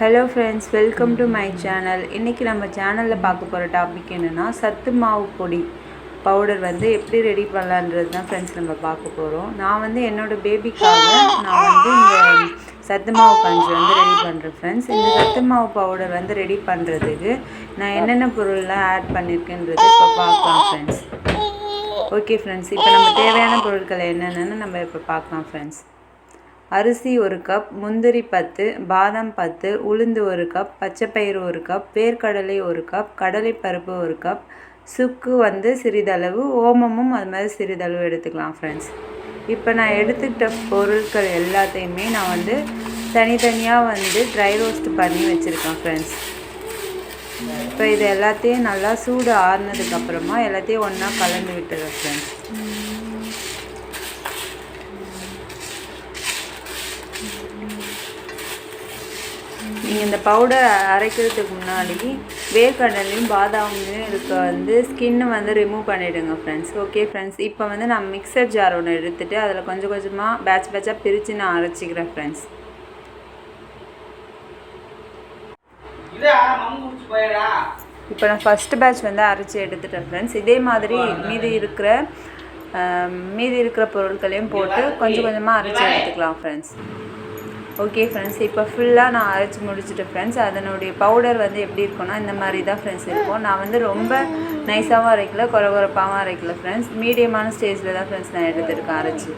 Hello friends welcome to my channel இன்றைக்கி நம்ம சேனலில் பார்க்க போகிற டாபிக் என்னென்னா சத்து மாவு பொடி பவுடர் வந்து எப்படி ரெடி பண்ணலான்றது தான் ஃப்ரெண்ட்ஸ் நம்ம பார்க்க போகிறோம் நான் வந்து என்னோடய பேபிக்காக நான் வந்து இந்த சத்து மாவு கஞ்சி வந்து ரெடி பண்ணுறேன் ஃப்ரெண்ட்ஸ் இந்த சத்து மாவு பவுடர் வந்து ரெடி பண்ணுறதுக்கு நான் என்னென்ன பொருள்லாம் ஆட் பண்ணியிருக்கேன்றது இப்போ பார்க்கலாம் ஃப்ரெண்ட்ஸ் ஓகே ஃப்ரெண்ட்ஸ் இப்போ நம்ம தேவையான பொருட்கள் என்னென்னு நம்ம இப்போ பார்க்கலாம் ஃப்ரெண்ட்ஸ் அரிசி ஒரு கப் முந்திரி பத்து பாதாம் பத்து உளுந்து ஒரு கப் பச்சைப்பயிறு ஒரு கப் வேர்க்கடலை ஒரு கப் கடலைப்பருப்பு ஒரு கப் சுக்கு வந்து சிறிதளவு ஓமமும் அது மாதிரி சிறிதளவு எடுத்துக்கலாம் ஃப்ரெண்ட்ஸ் இப்போ நான் எடுத்துக்கிட்ட பொருட்கள் எல்லாத்தையுமே நான் வந்து தனித்தனியாக வந்து ட்ரை ரோஸ்ட் பண்ணி வச்சுருக்கேன் ஃப்ரெண்ட்ஸ் இப்போ இது எல்லாத்தையும் நல்லா சூடு ஆறுனதுக்கப்புறமா எல்லாத்தையும் ஒன்றா கலந்து விட்டுறேன் ஃப்ரெண்ட்ஸ் நீங்கள் இந்த பவுடர் அரைக்கிறதுக்கு முன்னாடி வேர்க்கடலையும் பாதாமையும் இருக்க வந்து ஸ்கின்னு வந்து ரிமூவ் பண்ணிவிடுங்க ஃப்ரெண்ட்ஸ் ஓகே ஃப்ரெண்ட்ஸ் இப்போ வந்து நான் மிக்சர் ஜார் ஒன்று எடுத்துகிட்டு அதில் கொஞ்சம் கொஞ்சமாக பேட்ச் பேட்சாக பிரித்து நான் அரைச்சிக்கிறேன் ஃப்ரெண்ட்ஸ் இப்போ நான் ஃபஸ்ட்டு பேட்ச் வந்து அரைச்சி எடுத்துட்டேன் ஃப்ரெண்ட்ஸ் இதே மாதிரி மீதி இருக்கிற மீதி இருக்கிற பொருட்களையும் போட்டு கொஞ்சம் கொஞ்சமாக அரைச்சி எடுத்துக்கலாம் ஃப்ரெண்ட்ஸ் ஓகே ஃப்ரெண்ட்ஸ் இப்போ ஃபுல்லாக நான் அரைச்சி முடிச்சுட்டேன் ஃப்ரெண்ட்ஸ் அதனுடைய பவுடர் வந்து எப்படி இருக்கும்னா இந்த மாதிரி தான் ஃப்ரெண்ட்ஸ் இருக்கும். நான் வந்து ரொம்ப நைஸாகவும் அரைக்கல குறை குறைப்பாகவும் அரைக்கல ஃப்ரெண்ட்ஸ் மீடியமான ஸ்டேஜில் தான் ஃப்ரெண்ட்ஸ் நான் எடுத்துருக்கேன் அரைச்சி.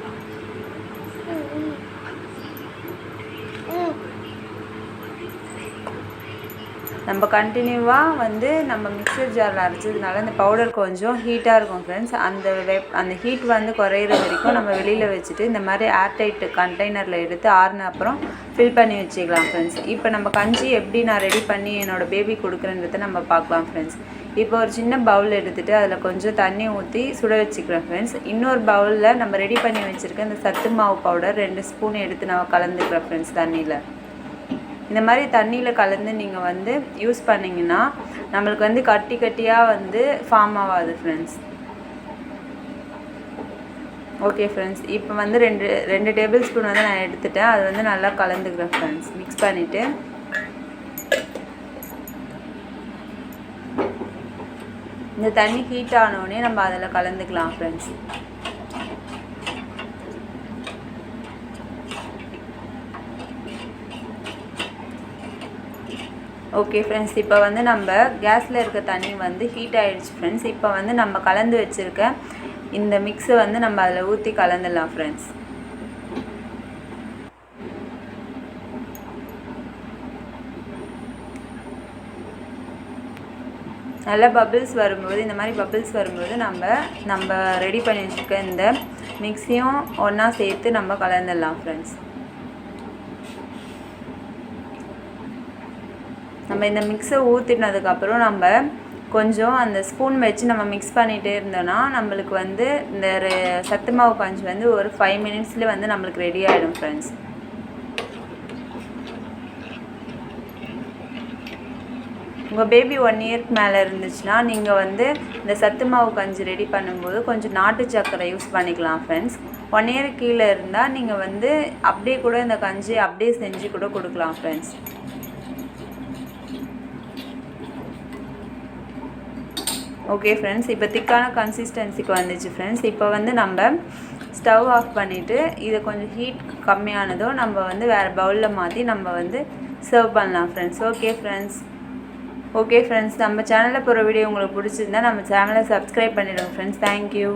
நம்ம கண்டினியூவாக வந்து நம்ம மிக்சர் ஜாரில் அரைச்சதுனால இந்த பவுடர் கொஞ்சம் ஹீட்டாக இருக்கும் ஃப்ரெண்ட்ஸ் அந்த வெப் அந்த ஹீட் வந்து குறையிற வரைக்கும் நம்ம வெளியில் வச்சுட்டு இந்த மாதிரி ஏர்டைட் கண்டெய்னரில் எடுத்து ஆறுன அப்புறம் ஃபில் பண்ணி வச்சுக்கலாம் ஃப்ரெண்ட்ஸ் இப்போ நம்ம கஞ்சி எப்படி நான் ரெடி பண்ணி என்னோடய பேபி கொடுக்குறேன்றதை நம்ம பார்க்கலாம் ஃப்ரெண்ட்ஸ் இப்போ ஒரு சின்ன பவுல் எடுத்துகிட்டு அதில் கொஞ்சம் தண்ணி ஊற்றி சுட வச்சுக்கிறேன் ஃப்ரெண்ட்ஸ் இன்னொரு பவுலில் நம்ம ரெடி பண்ணி வச்சுருக்க இந்த சத்து மாவு பவுடர் ரெண்டு ஸ்பூன் எடுத்து நான் கலந்துக்கிறேன் ஃப்ரெண்ட்ஸ் தண்ணியில். இந்த மாதிரி தண்ணியில் கலந்து நீங்கள் வந்து யூஸ் பண்ணிங்கன்னா நம்மளுக்கு வந்து கட்டி கட்டியாக வந்து ஃபார்ம் ஆகாது ஃப்ரெண்ட்ஸ் ஓகே ஃப்ரெண்ட்ஸ் இப்போ வந்து ரெண்டு ரெண்டு டேபிள் ஸ்பூன் வந்து நான் எடுத்துட்டேன். அது வந்து நல்லா கலந்துக்கிறேன் ஃப்ரெண்ட்ஸ் மிக்ஸ் பண்ணிவிட்டு இந்த தண்ணி ஹீட் ஆனோடனே நம்ம அதில் கலந்துக்கலாம் ஃப்ரெண்ட்ஸ் ஓகே ஃப்ரெண்ட்ஸ் இப்போ வந்து நம்ம கேஸில் இருக்க தண்ணி வந்து ஹீட் ஆகிடுச்சு ஃப்ரெண்ட்ஸ் இப்போ வந்து நம்ம கலந்து வச்சுருக்க இந்த மிக்ஸை வந்து நம்ம அதில் ஊற்றி கலந்துடலாம் ஃப்ரெண்ட்ஸ் நல்லா பபிள்ஸ் வரும்போது இந்த மாதிரி பபிள்ஸ் வரும்போது நம்ம நம்ம ரெடி பண்ணி வச்சுருக்க இந்த மிக்ஸியும் ஒன்றா சேர்த்து நம்ம கலந்துடலாம் ஃப்ரெண்ட்ஸ் நம்ம இந்த மிக்ஸை ஊற்றினதுக்கப்புறம் நம்ம கொஞ்சம் அந்த ஸ்பூன் வச்சு நம்ம மிக்ஸ் பண்ணிகிட்டே இருந்தோன்னா நம்மளுக்கு வந்து இந்த சத்து மாவு கஞ்சி வந்து ஒரு ஃபைவ் மினிட்ஸ்லேயே வந்து நம்மளுக்கு ரெடி ஆகிடும் ஃப்ரெண்ட்ஸ் உங்கள் பேபி ஒன் இயர்க்கு மேலே இருந்துச்சுன்னா நீங்கள் வந்து இந்த சத்து மாவு கஞ்சி ரெடி பண்ணும்போது கொஞ்சம் நாட்டு சக்கரை யூஸ் பண்ணிக்கலாம் ஃப்ரெண்ட்ஸ் ஒன் இயர் கீழே இருந்தால் நீங்கள் வந்து அப்படியே கூட இந்த கஞ்சி அப்படியே செஞ்சு கூட கொடுக்கலாம் ஃப்ரெண்ட்ஸ் ஓகே ஃப்ரெண்ட்ஸ் இப்போ திக்கான கன்சிஸ்டன்சிக்கு வந்துச்சு ஃப்ரெண்ட்ஸ் இப்போ வந்து நம்ம ஸ்டவ் ஆஃப் பண்ணிவிட்டு இதை கொஞ்சம் ஹீட் கம்மியானதும் நம்ம வந்து வேறு பவுலில் மாற்றி நம்ம வந்து சர்வ் பண்ணலாம் friends okay friends okay friends நம்ம சேனலில் போகிற வீடியோ உங்களுக்கு பிடிச்சிருந்தா நம்ம சேனலை சப்ஸ்கிரைப் பண்ணிவிடுங்க ஃப்ரெண்ட்ஸ் தேங்க்யூ